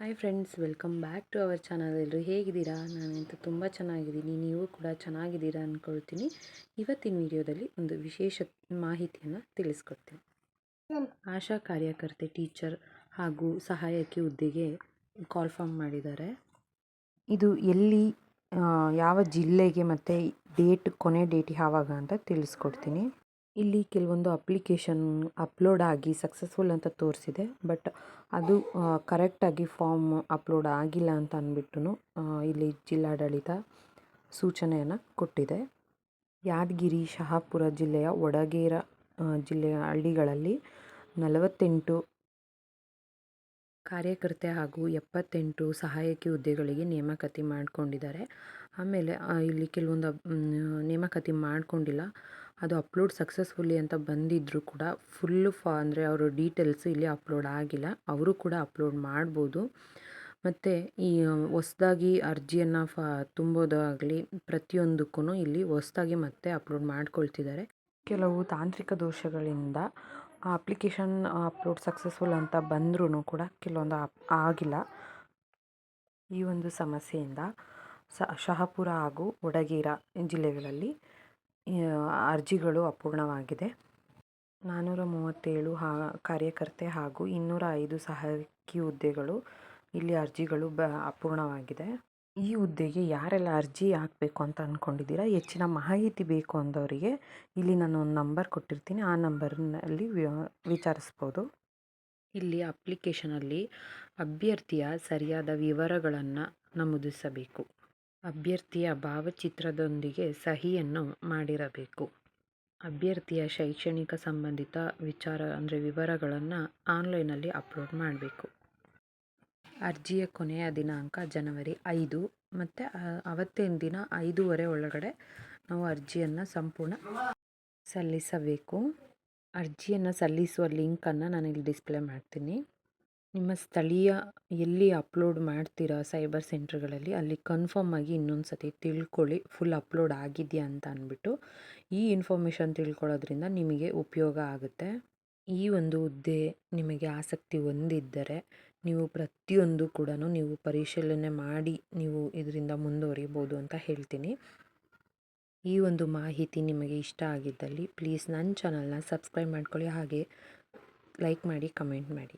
Hi friends welcome back to our channel ಎಲ್ಲರೂ ಹೇಗಿದ್ದೀರಾ? ನಾನಂತೂ ತುಂಬ ಚೆನ್ನಾಗಿದ್ದೀನಿ. ನೀವು ಕೂಡ ಚೆನ್ನಾಗಿದ್ದೀರಾ ಅಂದ್ಕೊಳ್ತೀನಿ ಇವತ್ತಿನ ವಿಡಿಯೋದಲ್ಲಿ ಒಂದು ವಿಶೇಷ ಮಾಹಿತಿಯನ್ನು ತಿಳಿಸ್ಕೊಡ್ತೀನಿ. ಆಶಾ ಕಾರ್ಯಕರ್ತೆ ಟೀಚರ್ ಹಾಗೂ ಸಹಾಯಕಿ ಹುದ್ದೆಗೆ ಕಾಲ್ ಫಾರ್ಮ್ ಮಾಡಿದ್ದಾರೆ. ಇದು ಎಲ್ಲಿ ಯಾವ ಜಿಲ್ಲೆಗೆ ಮತ್ತು ಡೇಟ್ ಕೊನೆ ಡೇಟ್ ಯಾವಾಗ ಅಂತ ತಿಳಿಸ್ಕೊಡ್ತೀನಿ. ಇಲ್ಲಿ ಕೆಲವೊಂದು ಅಪ್ಲಿಕೇಶನ್ ಅಪ್ಲೋಡ್ ಆಗಿ ಸಕ್ಸಸ್ಫುಲ್ ಅಂತ ತೋರಿಸಿದೆ. ಬಟ್ ಅದು ಕರೆಕ್ಟಾಗಿ ಫಾರ್ಮ್ ಅಪ್ಲೋಡ್ ಆಗಿಲ್ಲ ಅಂತ ಅಂದ್ಬಿಟ್ಟು ಇಲ್ಲಿ ಜಿಲ್ಲಾಡಳಿತ ಸೂಚನೆಯನ್ನು ಕೊಟ್ಟಿದೆ. ಯಾದಗಿರಿ, ಶಹಾಪುರ ಜಿಲ್ಲೆಯ ವಡಗೇರ ಜಿಲ್ಲೆಯ ಹಳ್ಳಿಗಳಲ್ಲಿ ನಲವತ್ತೆಂಟು ಕಾರ್ಯಕರ್ತೆ ಹಾಗೂ ಎಪ್ಪತ್ತೆಂಟು ಸಹಾಯಕಿ ಹುದ್ದೆಗಳಿಗೆ ನೇಮಕಾತಿ ಮಾಡಿಕೊಂಡಿದ್ದಾರೆ. ಆಮೇಲೆ ಇಲ್ಲಿ ಕೆಲವೊಂದು ನೇಮಕಾತಿ ಮಾಡಿಕೊಂಡಿಲ್ಲ. ಅದು ಅಪ್ಲೋಡ್ ಸಕ್ಸಸ್ಫುಲ್ಲಿ ಅಂತ ಬಂದಿದ್ದರೂ ಕೂಡ ಫುಲ್ಲು ಫಾ, ಅಂದರೆ ಅವರ ಡೀಟೇಲ್ಸ್ ಇಲ್ಲಿ ಅಪ್ಲೋಡ್ ಆಗಿಲ್ಲ. ಅವರು ಕೂಡ ಅಪ್ಲೋಡ್ ಮಾಡ್ಬೋದು. ಮತ್ತು ಈ ಹೊಸ್ದಾಗಿ ಅರ್ಜಿಯನ್ನು ಫ, ತುಂಬೋದಾಗಲಿ ಪ್ರತಿಯೊಂದಕ್ಕೂ ಇಲ್ಲಿ ಹೊಸ್ದಾಗಿ ಮತ್ತೆ ಅಪ್ಲೋಡ್ ಮಾಡ್ಕೊಳ್ತಿದ್ದಾರೆ. ಕೆಲವು ತಾಂತ್ರಿಕ ದೋಷಗಳಿಂದ ಆ ಅಪ್ಲಿಕೇಶನ್ ಅಪ್ಲೋಡ್ ಸಕ್ಸಸ್ಫುಲ್ ಅಂತ ಬಂದ್ರೂ ಕೂಡ ಕೆಲವೊಂದು ಆಗಿಲ್ಲ. ಈ ಒಂದು ಸಮಸ್ಯೆಯಿಂದ ಶಹಾಪುರ ಹಾಗೂ ಉಡಗೀರ ಜಿಲ್ಲೆಗಳಲ್ಲಿ ಅರ್ಜಿಗಳು ಅಪೂರ್ಣವಾಗಿದೆ. ನಾನ್ನೂರ ಮೂವತ್ತೇಳು ಹಾ, ಕಾರ್ಯಕರ್ತೆ ಹಾಗೂ ಇನ್ನೂರ ಐದು ಸಹಾಯಕಿ ಹುದ್ದೆಗಳು ಇಲ್ಲಿ ಅರ್ಜಿಗಳು ಬ, ಅಪೂರ್ಣವಾಗಿದೆ. ಈ ಹುದ್ದೆಗೆ ಯಾರೆಲ್ಲ ಅರ್ಜಿ ಹಾಕಬೇಕು ಅಂತ ಅಂದ್ಕೊಂಡಿದ್ದೀರಾ ಹೆಚ್ಚಿನ ಮಾಹಿತಿ ಬೇಕು ಅಂದವರಿಗೆ ಇಲ್ಲಿ ನಾನು ಒಂದು ನಂಬರ್ ಕೊಟ್ಟಿರ್ತೀನಿ. ಆ ನಂಬರ್ನಲ್ಲಿ ವಿಚಾರಿಸ್ಬೋದು. ಇಲ್ಲಿ ಅಪ್ಲಿಕೇಶನಲ್ಲಿ ಅಭ್ಯರ್ಥಿಯ ಸರಿಯಾದ ವಿವರಗಳನ್ನು ನಮೂದಿಸಬೇಕು. ಅಭ್ಯರ್ಥಿಯ ಭಾವಚಿತ್ರದೊಂದಿಗೆ ಸಹಿಯನ್ನು ಮಾಡಿರಬೇಕು. ಅಭ್ಯರ್ಥಿಯ ಶೈಕ್ಷಣಿಕ ಸಂಬಂಧಿತ ವಿಚಾರ, ಅಂದರೆ ವಿವರಗಳನ್ನು ಆನ್ಲೈನಲ್ಲಿ ಅಪ್ಲೋಡ್ ಮಾಡಬೇಕು. ಅರ್ಜಿಯ ಕೊನೆಯ ದಿನಾಂಕ ಜನವರಿ ಐದು. ಮತ್ತು ಅವತ್ತಿನ ದಿನ? ಐದೂವರೆ ಒಳಗಡೆ ನಾವು ಅರ್ಜಿಯನ್ನು ಸಂಪೂರ್ಣ ಸಲ್ಲಿಸಬೇಕು. ಅರ್ಜಿಯನ್ನು ಸಲ್ಲಿಸುವ ಲಿಂಕನ್ನು ನಾನು ಇಲ್ಲಿ ಡಿಸ್ಪ್ಲೇ ಮಾಡ್ತೀನಿ. ನಿಮ್ಮ ಸ್ಥಳೀಯ ಎಲ್ಲಿ ಅಪ್ಲೋಡ್ ಮಾಡ್ತೀರಾ ಸೈಬರ್ ಸೆಂಟ್ರ್ಗಳಲ್ಲಿ? ಅಲ್ಲಿ ಕನ್ಫರ್ಮ್ ಆಗಿ ಇನ್ನೊಂದು ಸತಿ ತಿಳ್ಕೊಳ್ಳಿ. ಫುಲ್ ಅಪ್ಲೋಡ್ ಆಗಿದೆಯಾ ಅಂತ ಅಂದ್ಬಿಟ್ಟು. ಈ ಇನ್ಫಾರ್ಮೇಷನ್ ತಿಳ್ಕೊಳ್ಳೋದ್ರಿಂದ ನಿಮಗೆ ಉಪಯೋಗ ಆಗುತ್ತೆ. ಈ ಒಂದು ಹುದ್ದೆ ನಿಮಗೆ ಆಸಕ್ತಿ ಹೊಂದಿದ್ದರೆ ನೀವು ಪ್ರತಿಯೊಂದು ಕೂಡ ನೀವು ಪರಿಶೀಲನೆ ಮಾಡಿ ನೀವು ಇದರಿಂದ ಮುಂದುವರಿಬೋದು ಅಂತ ಹೇಳ್ತೀನಿ. ಈ ಒಂದು ಮಾಹಿತಿ ನಿಮಗೆ ಇಷ್ಟ ಆಗಿದ್ದಲ್ಲಿ ಪ್ಲೀಸ್ ನನ್ನ ಚಾನಲ್ನ ಸಬ್ಸ್ಕ್ರೈಬ್ ಮಾಡ್ಕೊಳ್ಳಿ ಹಾಗೆ ಲೈಕ್ ಮಾಡಿ, ಕಮೆಂಟ್ ಮಾಡಿ.